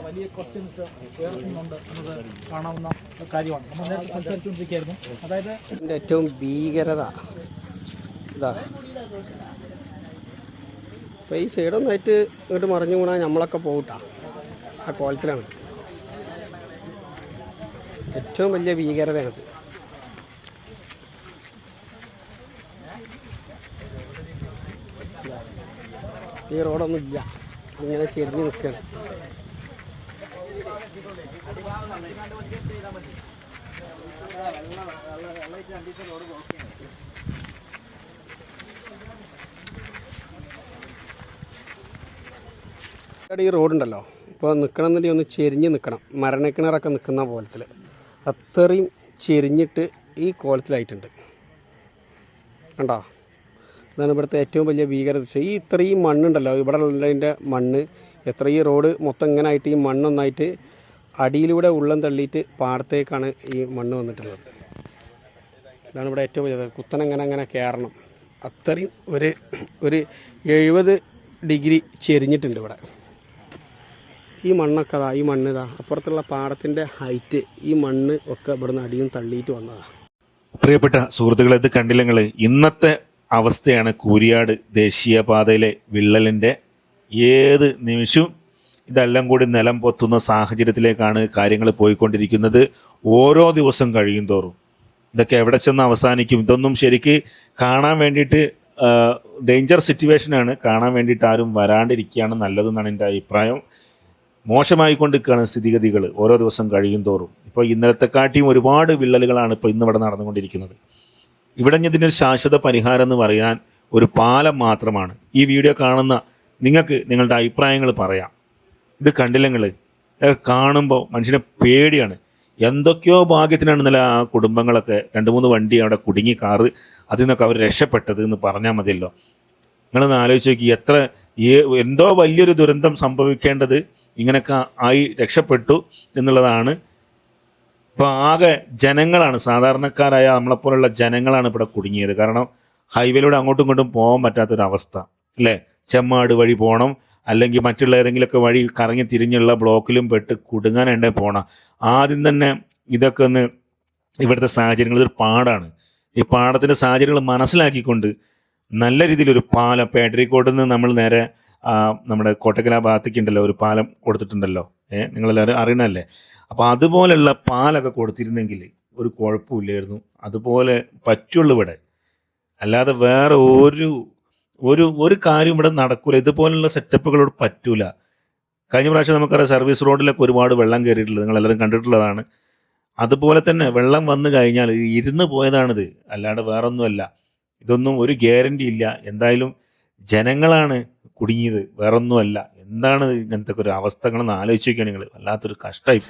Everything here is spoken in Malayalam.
ഉൾപ്പെടെയുള്ള വലിയ ക്വസ്റ്റ്യൻസ് ഉയർത്തുന്നുണ്ട് എന്നത് കാണാവുന്ന കാര്യമാണ്. നമ്മൾ നേരത്തെ സംസാരിച്ചുകൊണ്ടിരിക്കുകയായിരുന്നു. അതായത് ഏറ്റവും ഭീകരത അപ്പോൾ ഈ സൈഡൊന്നായിട്ട് ഇങ്ങോട്ട് മറിഞ്ഞു വീണാൽ നമ്മളൊക്കെ പോകട്ടാ ആ കോലത്തിലാണ്. ഏറ്റവും വലിയ ഭീകരതയാണത്. ഈ റോഡൊന്നും ഇല്ല. ഇങ്ങനെ ചെരിഞ്ഞ് നിൽക്കുകയാണ്. ഈ റോഡുണ്ടല്ലോ. ഇപ്പോൾ നിൽക്കണമെന്നുണ്ടെങ്കിൽ ഒന്ന് ചെരിഞ്ഞ് നിൽക്കണം മരണക്കിണറൊക്കെ നിൽക്കുന്ന കോലത്തിൽ അത്രയും ചെരിഞ്ഞിട്ട് ഈ കോലത്തിലായിട്ടുണ്ട്. കണ്ടോ? ഇതാണ് ഇവിടുത്തെ ഏറ്റവും വലിയ ഭീകരദൃശ്യം. ഈ ഇത്രയും മണ്ണുണ്ടല്ലോ. ഇവിടെ ഉള്ളതിന്റെ മണ്ണ് എത്ര ഈ റോഡ് മൊത്തം ഇങ്ങനെ ആയിട്ട് ഈ മണ്ണൊന്നായിട്ട് അടിയിലൂടെ ഉള്ളം തള്ളിയിട്ട് പാടത്തേക്കാണ് ഈ മണ്ണ് വന്നിട്ടുള്ളത്. ഇതാണ് ഇവിടെ ഏറ്റവും വലിയത് കുത്തനങ്ങനെ അങ്ങനെ കയറണം അത്രയും ഒരു ഒരു എഴുപത് ഡിഗ്രി ചെരിഞ്ഞിട്ടുണ്ട് ഇവിടെ. ഈ മണ്ണൊക്കെ അതാ ഈ മണ്ണ് ഇതാ. അപ്പുറത്തുള്ള പാടത്തിന്റെ ഹൈറ്റ് ഈ മണ്ണ് ഒക്കെ ഇവിടുന്ന് അടിയും തള്ളിയിട്ട് വന്നതാണ് പ്രിയപ്പെട്ട സുഹൃത്തുക്കളെ ഇത് കണ്ടില്ലെങ്കിൽ ഇന്നത്തെ അവസ്ഥയാണ് കൂരിയാട് ദേശീയപാതയിലെ വിള്ളലിന്റെ ഏത് നിമിഷവും ഇതെല്ലാം കൂടി നിലം പൊത്തുന്ന സാഹചര്യത്തിലേക്കാണ് കാര്യങ്ങൾ പോയിക്കൊണ്ടിരിക്കുന്നത്. ഓരോ ദിവസം കഴിയും തോറും. ഇതൊക്കെ എവിടെ ചെന്ന് അവസാനിക്കും? ഇതൊന്നും ശരിക്ക് കാണാൻ വേണ്ടിയിട്ട് ഡേഞ്ചർ സിറ്റുവേഷനാണ് കാണാൻ വേണ്ടിയിട്ട് ആരും വരാണ്ടിരിക്കുകയാണ് നല്ലതെന്നാണ് എന്റെ അഭിപ്രായം. മോശമായിക്കൊണ്ടിരിക്കുകയാണ് സ്ഥിതിഗതികൾ ഓരോ ദിവസം കഴിയും തോറും. ഇപ്പോൾ ഇന്നലത്തെക്കാട്ടിയും ഒരുപാട് വിള്ളലുകളാണ് ഇപ്പോൾ ഇന്നിവിടെ നടന്നുകൊണ്ടിരിക്കുന്നത്. ഇവിടെ ഇതിനൊരു ശാശ്വത പരിഹാരം എന്ന് പറയാൻ ഒരു പാലം മാത്രമാണ്. ഈ വീഡിയോ കാണുന്ന നിങ്ങൾക്ക് നിങ്ങളുടെ അഭിപ്രായങ്ങൾ പറയാം. ഇത് കണ്ടില്ലെങ്കിൽ കാണുമ്പോൾ മനുഷ്യനെ പേടിയാണ്. എന്തൊക്കെയോ ഭാഗ്യത്തിനാണ് ഇന്നലെ ആ കുടുംബങ്ങളൊക്കെ രണ്ട് മൂന്ന് വണ്ടി അവിടെ കുടുങ്ങി കാറ് അതിൽ നിന്നൊക്കെ അവർ രക്ഷപ്പെട്ടത് എന്ന് പറഞ്ഞാൽ മതിയല്ലോ. നിങ്ങളൊന്ന് ആലോചിച്ച് നോക്കി എത്ര എന്തോ വലിയൊരു ദുരന്തം സംഭവിക്കേണ്ടത് ഇങ്ങനെയൊക്കെ ആയി രക്ഷപ്പെട്ടു എന്നുള്ളതാണ്. ഇപ്പോൾ ആകെ ജനങ്ങളാണ് സാധാരണക്കാരായ നമ്മളെപ്പോലുള്ള ജനങ്ങളാണ് ഇവിടെ കുടുങ്ങിയത്. കാരണം ഹൈവേയിലൂടെ അങ്ങോട്ടും ഇങ്ങോട്ടും പോകാൻ പറ്റാത്തൊരവസ്ഥ. അല്ലേ? ചെമ്മാട് വഴി പോകണം അല്ലെങ്കിൽ മറ്റുള്ള ഏതെങ്കിലുമൊക്കെ വഴി കറങ്ങി തിരിഞ്ഞുള്ള ബ്ലോക്കിലും പെട്ട് കുടുങ്ങാനുണ്ടേ പോകണം ആദ്യം തന്നെ ഇതൊക്കെ ഒന്ന് ഇവിടുത്തെ സാഹചര്യങ്ങൾ ഇതൊരു പാടാണ്. ഈ പാടത്തിന്റെ സാഹചര്യങ്ങൾ മനസ്സിലാക്കിക്കൊണ്ട് നല്ല രീതിയിലൊരു പാലം പേട്ടരിക്കോട്ട് നിന്ന് നമ്മൾ നേരെ നമ്മുടെ കോട്ടക്കല ഭാഗത്തേക്ക് ഉണ്ടല്ലോ ഒരു പാലം കൊടുത്തിട്ടുണ്ടല്ലോ. ഏഹ് നിങ്ങളെല്ലാവരും അറിയണല്ലേ അപ്പോൾ അതുപോലെയുള്ള പാലൊക്കെ കൊടുത്തിരുന്നെങ്കിൽ ഒരു കുഴപ്പമില്ലായിരുന്നു. അതുപോലെ പറ്റുള്ളൂ ഇവിടെ. അല്ലാതെ വേറെ ഒരു ഒരു ഒരു കാര്യം ഇവിടെ നടക്കൂല. ഇതുപോലുള്ള സെറ്റപ്പുകളോട് പറ്റൂല. കഴിഞ്ഞ പ്രാവശ്യം നമുക്കറിയാം സർവീസ് റോഡിലൊക്കെ ഒരുപാട് വെള്ളം കയറിയിട്ടുള്ളത് നിങ്ങൾ എല്ലാവരും കണ്ടിട്ടുള്ളതാണ്. അതുപോലെ തന്നെ വെള്ളം വന്നു കഴിഞ്ഞാൽ ഇരുന്ന് പോയതാണിത്. അല്ലാണ്ട് വേറൊന്നുമല്ല. ഇതൊന്നും ഒരു ഗ്യാരണ്ടി ഇല്ല. എന്തായാലും ജനങ്ങളാണ് കുടുങ്ങിയത്. വേറൊന്നുമല്ല. എന്താണ് ഇങ്ങനത്തെ ഒരു അവസ്ഥകളെന്ന് ആലോചിച്ച് നിങ്ങൾ വല്ലാത്തൊരു കഷ്ടമായി